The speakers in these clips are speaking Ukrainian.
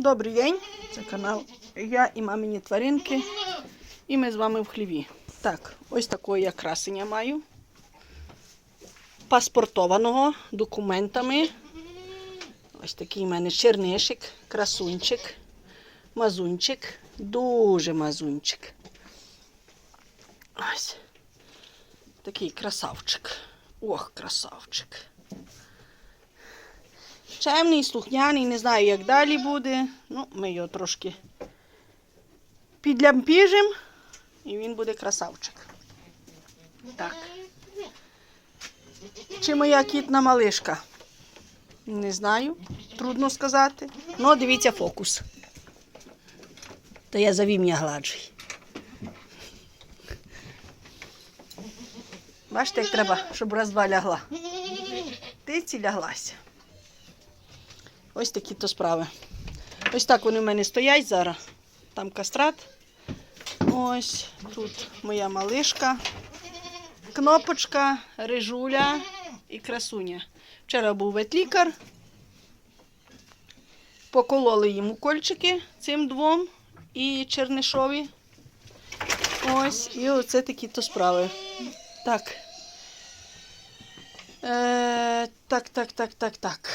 Добрий день, це канал Я і мамині тваринки. І ми з вами в хліві. Так, ось такого я красення маю. Паспортованого документами. Ось такий в мене чернишик, красунчик, мазунчик, дуже мазунчик. Ось. Такий красавчик. Ох, красавчик. Чемний, слухняний, не знаю, як далі буде. Ну, ми його трошки підлямпіжимо, і він буде красавчик. Так. Чи моя кітна малишка? Не знаю, трудно сказати. Ну, дивіться фокус. То я за вім'я гладжую. Бачите, як треба, щоб раз-два лягла. Тиці ляглася. Ось такі то справи. Ось так вони в мене стоять зараз. Там кастрат. Ось тут моя малишка, кнопочка, рижуля і красуня. Вчора був ветлікар. Покололи їм укольчики цим двом і чернишові. Ось, і оце такі то справи. Так. Е, так, так, так, так, так.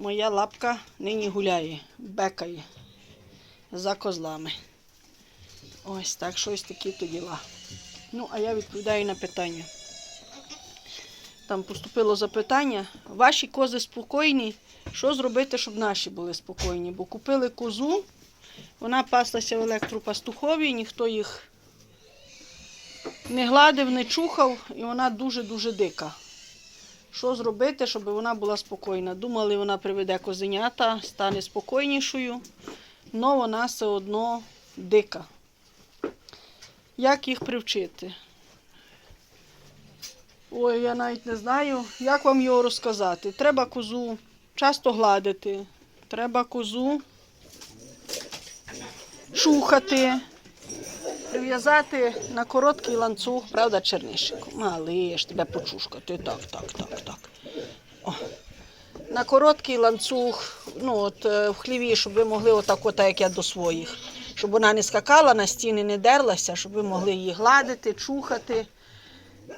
Моя лапка нині гуляє, бекає за козлами. Ось так, щось такі то діла. Ну, а я відповідаю на питання. Там поступило запитання. Ваші кози спокійні. Що зробити, щоб наші були спокійні? Бо купили козу, вона паслася в електропастухові, ніхто їх не гладив, не чухав, і вона дуже-дуже дика. Що зробити, щоб вона була спокійна? Думали, вона приведе козенята, стане спокійнішою, але вона все одно дика. Як їх привчити? Ой, я навіть не знаю, як вам його розказати. Треба козу часто гладити, треба козу чухати, прив'язати на короткий ланцюг, правда, чернишику? Малиш, тебе почушкати. Так, так, так, так. О. На короткий ланцюг, ну от е, в хліві, щоб ви могли отак, от, як я до своїх, щоб вона не скакала на стіни, не дерлася, щоб ви могли її гладити, чухати.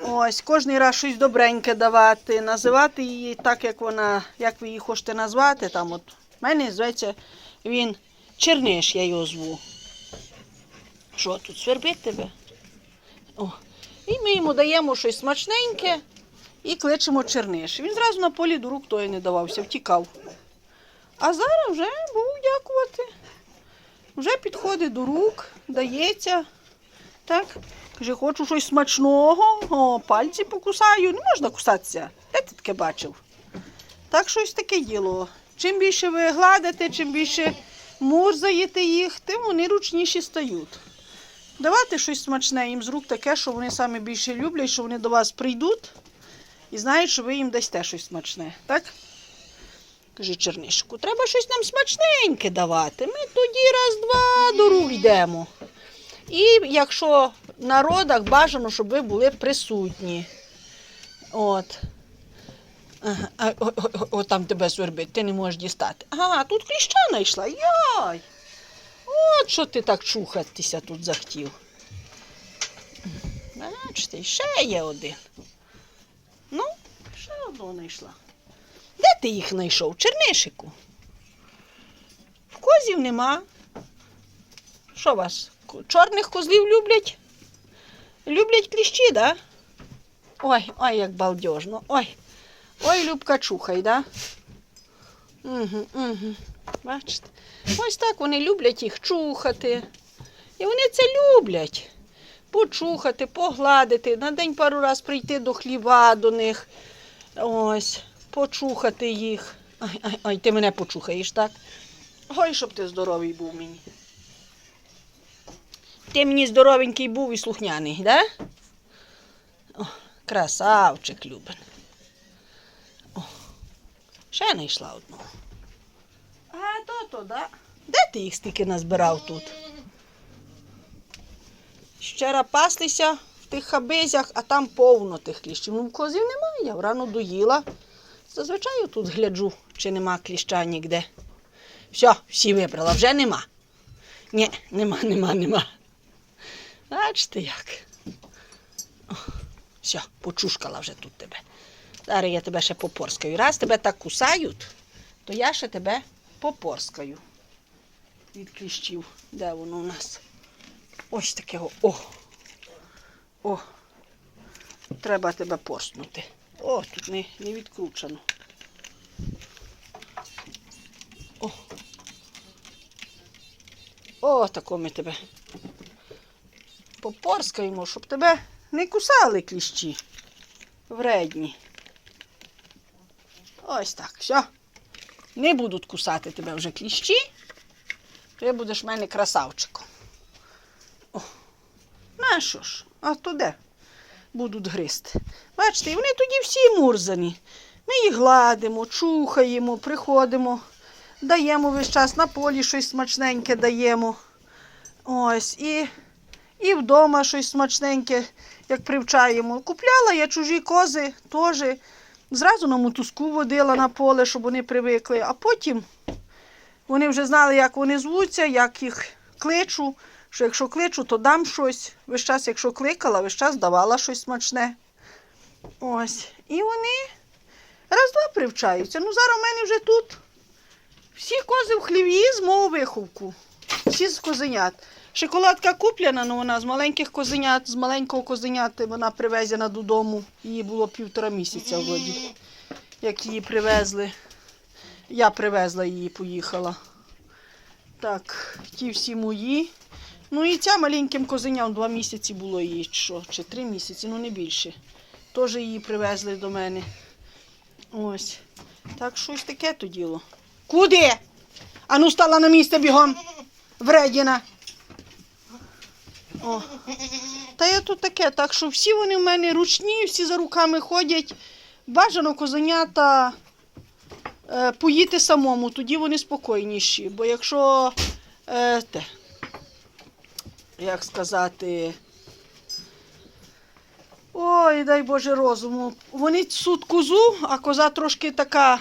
Ось, кожний раз щось добреньке давати, називати її так, як вона, як ви її хочете назвати. Там от, мене зветься він Черниш, я його зву. Що тут свербить тебе? О. І ми йому даємо щось смачненьке і кличемо черниш. Він зразу на полі до рук тої не давався, втікав. А зараз вже був дякувати. Вже підходить до рук, дається. Так, каже, хочу щось смачного, о, пальці покусаю. Не можна кусатися. Де ти таке бачив? Так щось таке діло. Чим більше ви гладите, чим більше мурзаєте їх, тим вони ручніші стають. Давати щось смачне їм з рук таке, що вони саме більше люблять, що вони до вас прийдуть і знають, що ви їм дасте щось смачне. Так? Каже Чернишку, треба щось нам смачненьке давати. Ми тоді раз-два до рук йдемо. І якщо на родах бажано, щоб ви були присутні. От. Ага, о, о, о, о, там тебе свербить, ти не можеш дістати. Ага, тут кліща знайшла. Яй! От що ти так чухатися тут захотів. Бачите, ще є один. Ну, ще одного знайшла. Де ти їх знайшов? Чернишику. В козів нема. Що вас? Чорних козлів люблять? Люблять кліщі, да? Ой, ой, як балдежно. Ой. Ой, Любка, чухай, да? Угу, угу. Бачите? Ось так вони люблять їх чухати. І вони це люблять. Почухати, погладити, на день пару раз прийти до хліва до них. Ось, почухати їх. Ай, ай, ай, ти мене почухаєш, так? Ой, щоб ти здоровий був мені. Ти мені здоровенький був і слухняний, да? О, красавчик Любин. О, ще знайшла одну. А то то, да? Де ти їх стільки назбирав тут? Вчора паслися в тих хабизях, а там повно тих кліщів. Ну, козів немає, я врано доїла. Зазвичай тут гляджу, чи нема кліща ніде. Все, всі вибрала, вже нема. Ні, нема, нема, нема. Бачите як. Все, почушкала вже тут тебе. Зараз я тебе ще попорскаю. Раз тебе так кусають, то я ще тебе попорскаю. Від кліщів. Де воно у нас? Ось таке. О. О. Треба тебе порснути. О, тут не, не відкручено. О. О, тако ми тебе попорскаємо, щоб тебе не кусали кліщі. Вредні. Ось так, все. Не будуть кусати тебе вже кліщі. Ти будеш в мене красавчиком. О. На що ж? А то де? Будуть гризти. Бачите, і вони тоді всі мурзані. Ми їх гладимо, чухаємо, приходимо, даємо весь час на полі щось смачненьке даємо. Ось, і, і вдома щось смачненьке, як привчаємо. Купляла я чужі кози теж. Зразу на мотузку водила на поле, щоб вони привикли, а потім вони вже знали, як вони звуться, як їх кличу. Що якщо кличу, то дам щось. Весь час, якщо кликала, весь час давала щось смачне. Ось. І вони раз-два привчаються. Ну, зараз в мене вже тут всі кози в хліві з мого виховку. Всі з козенят. Шоколадка куплена, ну вона з маленьких козенят, з маленького козеняти вона привезена додому. Їй було півтора місяця вроді, як її привезли. Я привезла її, поїхала. Так, ті всі мої. Ну і ця маленьким козеням два місяці було їй, що, чи три місяці, ну не більше. Теж її привезли до мене. Ось. Так щось таке то діло. Куди? Ану стала на місце бігом. Вредіна. О. Та я тут таке, так що всі вони в мене ручні, всі за руками ходять. Бажано козенята е, поїти самому, тоді вони спокійніші. Бо якщо е, те, як сказати. Ой, дай Боже розуму. Вони цуть козу, а коза трошки така,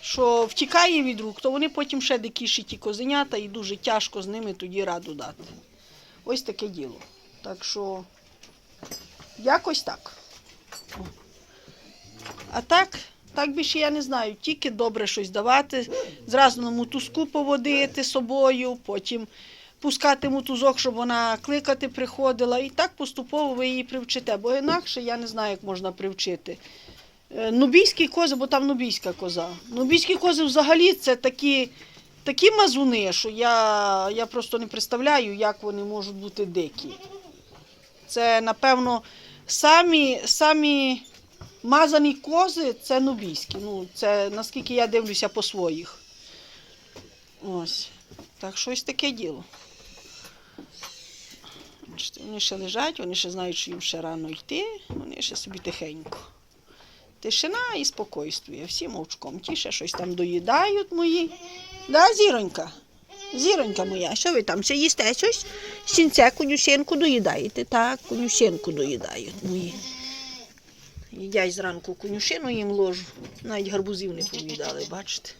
що втікає від рук, то вони потім ще дикіші ті козенята і дуже тяжко з ними тоді раду дати. Ось таке діло. Так що якось так. А так, так більше я не знаю. Тільки добре щось давати, зразу мотузку поводити собою, потім пускати мотузок, щоб вона кликати приходила. І так поступово ви її привчите, бо інакше я не знаю, як можна привчити. Е, Нубійські кози, бо там нубійська коза. Нубійські кози взагалі це такі, такі мазуни, що я, я просто не представляю, як вони можуть бути дикі. Це, напевно, самі, самі мазані кози це нубійські. Ну, це наскільки я дивлюся по своїх. Ось. Так щось таке діло. Вони ще лежать, вони ще знають, що їм ще рано йти, вони ще собі тихенько. Тишина і спокойствие. Всі мовчком. Ті ще щось там доїдають мої. Да, зіронька? Зіронька моя, що ви там? Ще їсте щось? Сінце, конюшенку доїдаєте? Так, конюшенку доїдають мої. Їдять зранку конюшину їм ложу. Навіть гарбузів не повідали, бачите.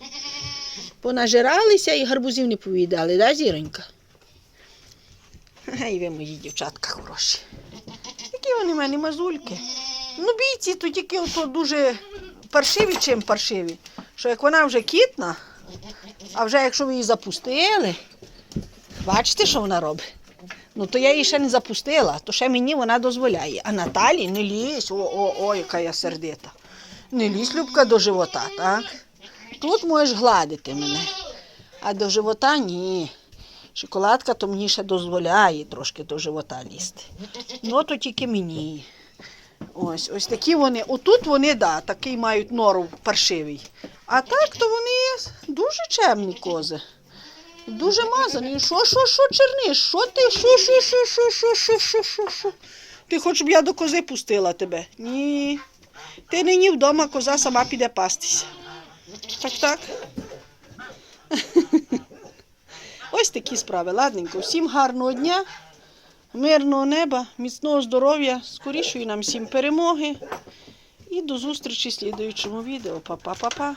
Понажиралися і гарбузів не повідали, да, зіронька? Ай, ви мої дівчатка хороші. Які вони в мене мазульки. Ну, бійці то тільки ото дуже паршиві, чим паршиві. Що як вона вже кітна, а вже якщо ви її запустили, бачите, що вона робить? Ну то я її ще не запустила, то ще мені вона дозволяє. А Наталі не лізь, о, о, о, яка я сердита. Не лізь, Любка, до живота, так? Тут можеш гладити мене, а до живота ні. Шоколадка то мені ще дозволяє трошки до живота лізти. Ну, то тільки мені. Ось, ось такі вони. Отут вони, да, такий мають нору паршивий. А так то вони дуже чемні кози. Дуже мазані. Що, що, що, черниш? Що ти? Що, що, що, що, що, що, що, що, що? Ти хочеш, щоб я до кози пустила тебе? Ні. Ти нині вдома, коза сама піде пастися. Так, так. Ось такі справи. Ладненько. Всім гарного дня, мирного неба, міцного здоров'я, скорішої нам всім перемоги. І до зустрічі в слідуючому відео. Па-па-па-па.